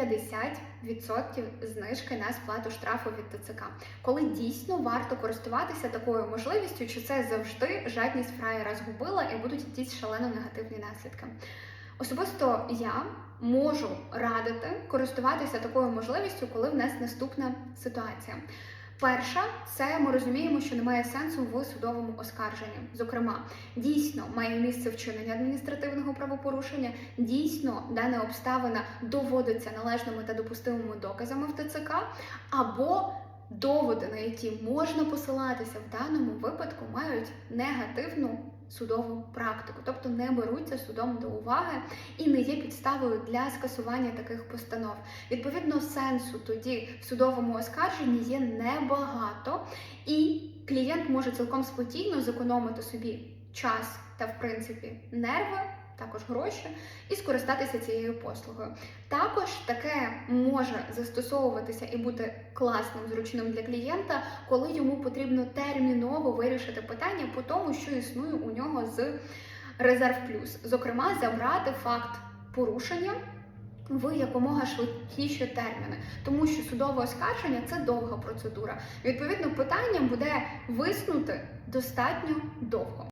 50% знижки на сплату штрафу від ТЦК. Коли дійсно варто користуватися такою можливістю, чи це завжди жадність фраєра згубила і будуть якісь шалено негативні наслідки. Особисто я можу радити користуватися такою можливістю, коли в нас наступна ситуація. Перша це ми розуміємо, що немає сенсу в судовому оскарженні. Зокрема, дійсно має місце вчинення адміністративного правопорушення, дійсно дана обставина доводиться належними та допустимими доказами в ТЦК, або доводи, на які можна посилатися в даному випадку, мають негативну судову практику, тобто не беруться судом до уваги і не є підставою для скасування таких постанов. Відповідно, сенсу тоді в судовому оскарженні є небагато, і клієнт може цілком спокійно зекономити собі час та, в принципі, нерви. Також гроші і скористатися цією послугою. Також таке може застосовуватися і бути класним, зручним для клієнта, коли йому потрібно терміново вирішити питання по тому, що існує у нього з резерв плюс. Зокрема, забрати факт порушення в якомога швидші терміни, тому що судове оскарження це довга процедура. Відповідно, питання буде виснути достатньо довго.